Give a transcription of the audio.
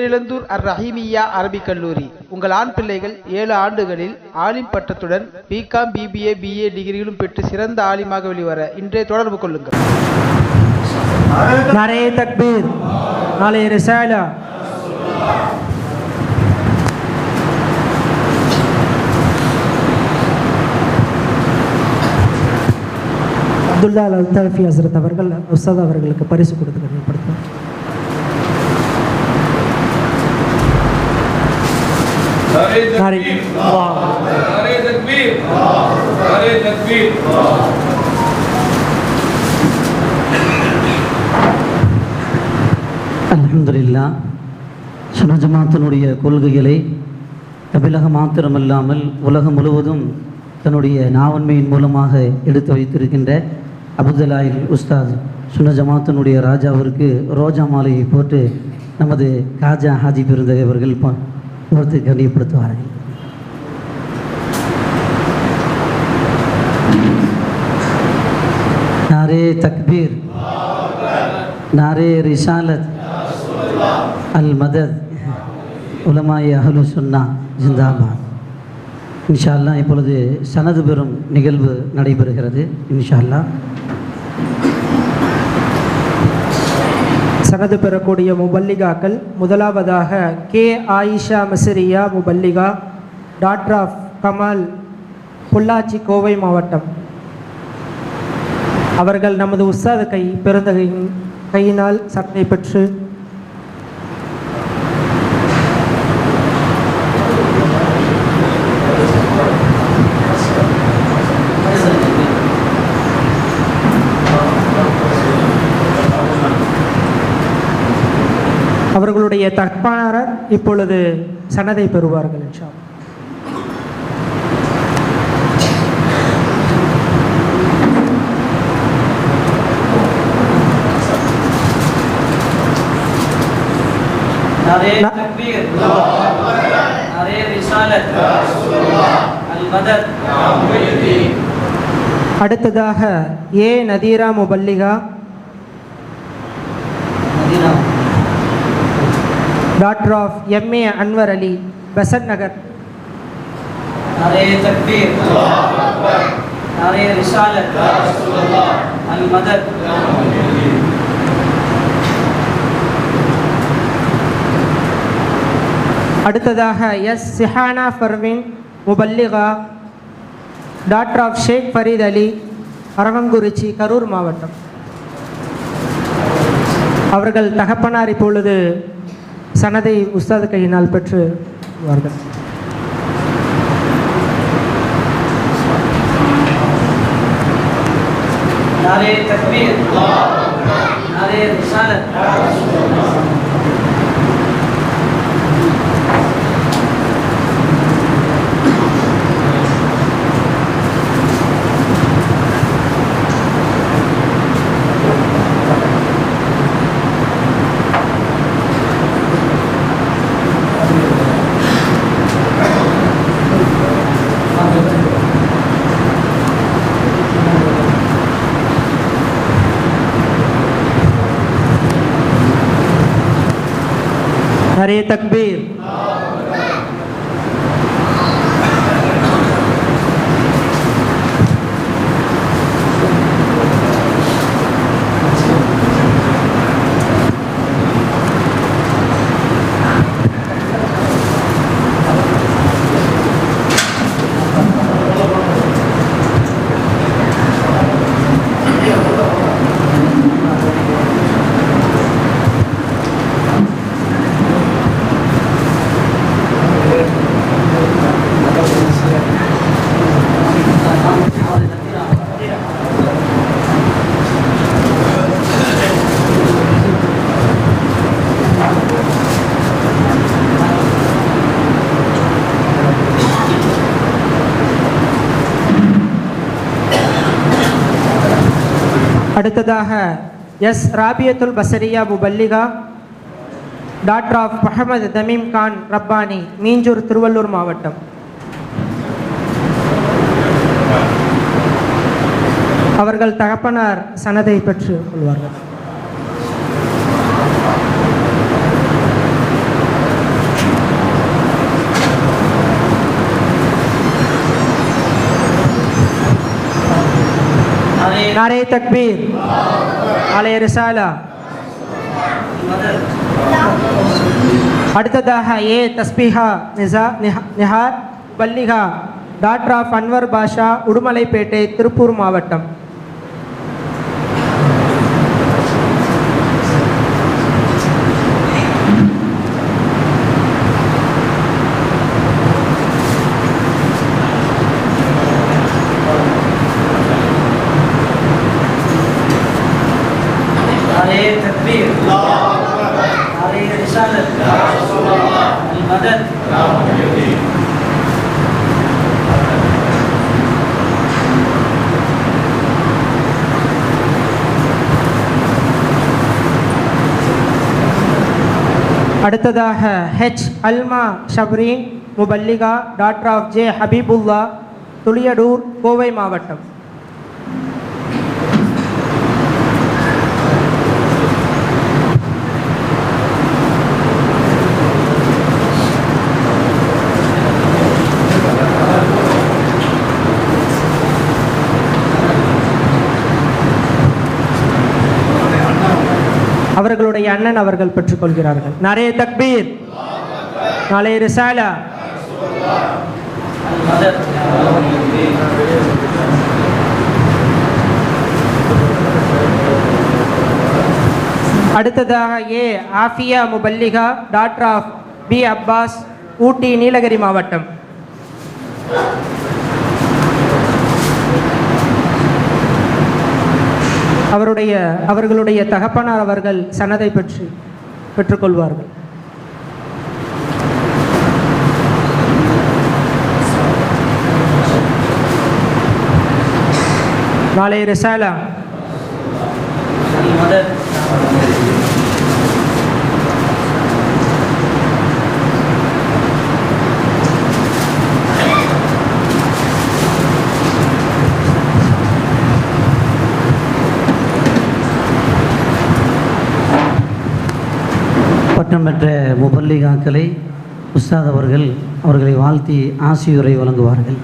பேரிழந்தூர் அர் ரஹீமியா அரபிக் கல்லூரி. உங்கள் ஆண் பிள்ளைகள் ஏழு ஆண்டுகளில் ஆலிம் பட்டத்துடன் பிகாம் பிபிஏ பிஏ டிகிரிகளும் பெற்று சிறந்த ஆலிமாக வெளிவர இன்றைய தொடர்பு கொள்ளுங்கள். நரே தக்பீர் நாளைய ரிசாலா. அப்துல்லா லவ்தாஃபி ஹசரத் அவர்கள் உஸ்தாத் அவர்களுக்கு பரிசு கொடுத்துக்கிறேன் नारे नारे तकबीर अल्लाह नारे तकबीर नारे तकबीर அல்ஹம்துலில்லா சுன ஜமாத்தினுடைய கொள்கைகளை தமிழகம் மாத்திரமல்லாமல் உலகம் முழுவதும் தன்னுடைய நாவன்மையின் மூலமாக எடுத்து வைத்திருக்கின்ற அபுதலாயில் உஸ்தாத் சுன ஜமாத்தினுடைய ராஜாவிற்கு ரோஜா மாலையை போட்டு நமது காஜா ஹாஜி பெருந்தகை அவர்கள் கொடுத்து கவனிப்படுத்துவார்கள் நாரே தக்பீர் நாரே ரிசாலத் அல் மதத் உலமாய் அஹலு சுன்னா ஜிந்தாபாத். இன்ஷால்லா இப்பொழுது சனது பெறும் நிகழ்வு நடைபெறுகிறது இன்ஷால்லா சனது பெறக்கூடிய முபல்லிகாக்கள். முதலாவதாக கே ஆயிஷா மசிரியா முபல்லிகா டாக்டர் ஆஃப் கமால் பொள்ளாச்சி கோவை மாவட்டம். அவர்கள் நமது உஸ்தாத கை பிறந்த கையினால் சட்டை பெற்று அவருடைய தப்பாளர் இப்பொழுது சன்னதை பெறுவார்கள் என்றார் அடுத்ததாக A Nadira முபல்லிகா daughter of MA Anwar Ali Besant Nagar. அடுத்ததாக எஸ் சிஹானா பர்வின் முபல்லிகா டாக்டர் ஆஃப் ஷேக் ஃபரீத் அலி அரவங்குறிச்சி கரூர் மாவட்டம். அவர்கள் தகப்பனார் இப்பொழுது சனதை உஸ்தாது கையினால் பெற்று வருவார்கள் नारे तकबीर नारे নারে তকবীর அடுத்ததாக எஸ் ராபியத்துல் பசரியா முபல்லிகா doctor of Mohamed Tamim Khan Rabbani Minjur Tiruvallur மாவட்டம். அவர்கள் தகப்பனார் சனதை பெற்று கொள்வார்கள். நாரே தக்பீர் அலைய ரிசாலா அடுத்ததாக ஏ தஸ்பீஹா நிசா நிஹார் பல்லிகா டாக்டர் ஆஃப் அன்வர் பாஷா உடுமலைப்பேட்டை திருப்பூர் மாவட்டம் نعرہ تکبیر نعرہ رسالت المدد அடுத்ததாக H Alma Shabreen முபல்லிகா daughter of J Habibullah Thuliyadur Kovai மாவட்டம் அவர்களுடைய அண்ணன் அவர்கள் பெற்றுக்கொள்கிறார்கள். நிறைய தக்பீர். நாளைய ரிசாலா. அடுத்ததாக A Afiya முபல்லிகா daughter of B. Abbas Ooty Nilgiri மாவட்டம். அவருடைய அவர்களுடைய தகப்பனார் அவர்கள் சனதை பெற்று பெற்றுக்கொள்வார்கள். நாளை ரிசாலா. பட்டம் பெற்ற முபல்லிகாக்களை உஸ்தாத் அவர்கள் அவர்களை வாழ்த்தி ஆசியுரை வழங்குவார்கள்.